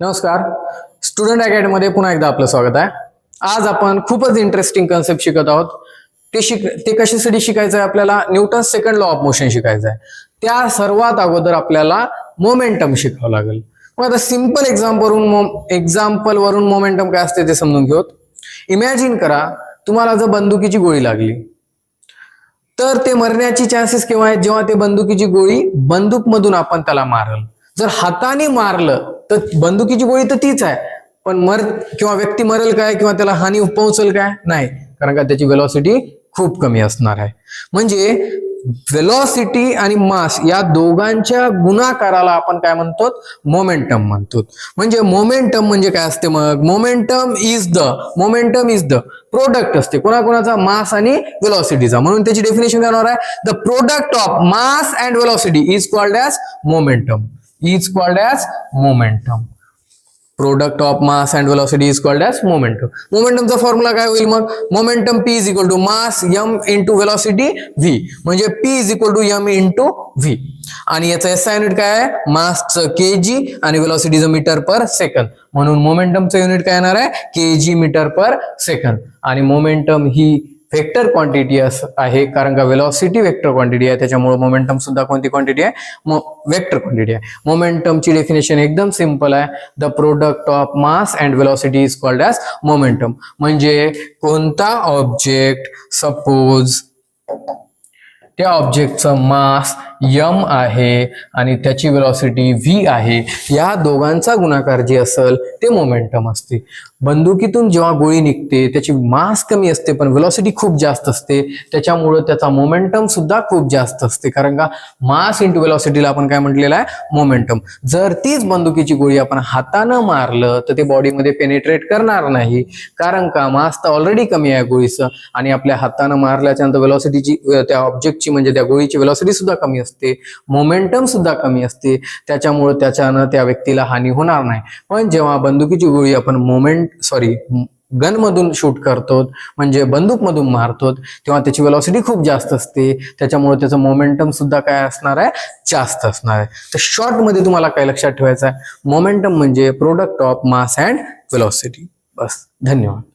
नमस्कार. स्टुडंट अकॅडमीमध्ये पुन्हा एकदा आपलं स्वागत आहे. आज आपण खूपच इंटरेस्टिंग कन्सेप्ट शिकत आहोत. ते शिक ते कशासाठी शिकायचं आहे आपल्याला? Newton second law of motion शिकायचं आहे त्या सर्वात अगोदर आपल्याला मोमेंटम शिकावं लागेल. मग आता सिंपल एक्झाम्पलवरून एक्झाम्पल वरून मोमेंटम काय असते ते समजून घेऊत इमॅजिन करा तुम्हाला जर बंदुकीची गोळी लागली तर ते मरण्याची चान्सेस केव्हा आहेत? जेव्हा ते बंदुकीची गोळी बंदूकमधून आपण त्याला मारल. जर हाताने मारलं तर बंदुकीची गोळी तर तीच आहे. पण मर किंवा व्यक्ती मरेल काय किंवा त्याला हानी पोहोचेल काय? नाही. कारण का त्याची वेलॉसिटी खूप कमी असणार आहे. म्हणजे वेलॉसिटी आणि मास या दोघांच्या गुणाकाराला आपण काय म्हणतो? मोमेंटम म्हणतो. म्हणजे मोमेंटम म्हणजे काय असते मग? Momentum is the momentum is the product असते. कोणाकोणाचा? मास आणि वेलॉसिटीचा म्हणून त्याची डेफिनेशन काय होणार आहे? The product of mass and velocity is called as momentum is called as momentum. Product of mass and velocity is called as momentum मोमेंटमचा formula काय होईल मग? Momentum P is equal to mass M into velocity V म्हणजे P is equal to M into V आणि याचं SI unit काय आहे? मासचं के जी आणि वेलॉसिटीचं metre per second म्हणून मोमेंटमचं युनिट काय येणार आहे? K G metre per second आणि मोमेंटम ही व्हेक्टर क्वांटिटी आहे कारण का वेलॉसिटी व्हेक्टर क्वांटिटी आहे त्याच्यामुळे मोमेंटम सुद्धा कोणती क्वांटिटी आहे? व्हेक्टर क्वांटिटी आहे. मोमेंटमची डेफिनेशन एकदम सिंपल आहे. The product of mass and velocity is called as momentum म्हणजे कोणता ऑब्जेक्ट सपोज त्या ऑब्जेक्टचं मास यम आहे आणि त्याची वेलॉसिटी व्ही आहे. या दोघांचा गुणाकार जे असेल ते मोमेंटम असते. बंदुकीतून जेव्हा गोळी निघते त्याची मास कमी असते पण वेलॉसिटी खूप जास्त असते. त्याच्यामुळं त्याचा मोमेंटम सुद्धा खूप जास्त असते. कारण का मास इंटू वेलॉसिटीला आपण काय म्हटलेलं आहे? मोमेंटम जर तीच बंदुकीची गोळी आपण हातानं मारलं तर ते बॉडीमध्ये पेनिट्रेट करणार नाही. कारण का मास तर ऑलरेडी कमी आहे गोळीचं. आणि आपल्या हातानं मारल्याच्यानंतर वेलॉसिटीची त्या ऑब्जेक्ट ऑब्जेक्टची म्हणजे त्या गोळीची वेलॉसिटी सुद्धा कमी असते मोमेंटम सुद्धा कमी असते त्याच्यामुळे त्याच्यानं त्या व्यक्तीला हानी होणार नाही. पण जेव्हा बंदुकीची गोळी आपण मोमेंट सॉरी गन मधून शूट करतो म्हणजे बंदूक मधून मारतो तेव्हा त्याची वेलॉसिटी खूप जास्त असते. त्याच्यामुळे त्याचं मोमेंटम सुद्धा काय असणार आहे? जास्त असणार आहे. तर शॉर्टमध्ये तुम्हाला काय लक्षात ठेवायचं आहे? मोमेंटम म्हणजे product of mass and velocity बस धन्यवाद.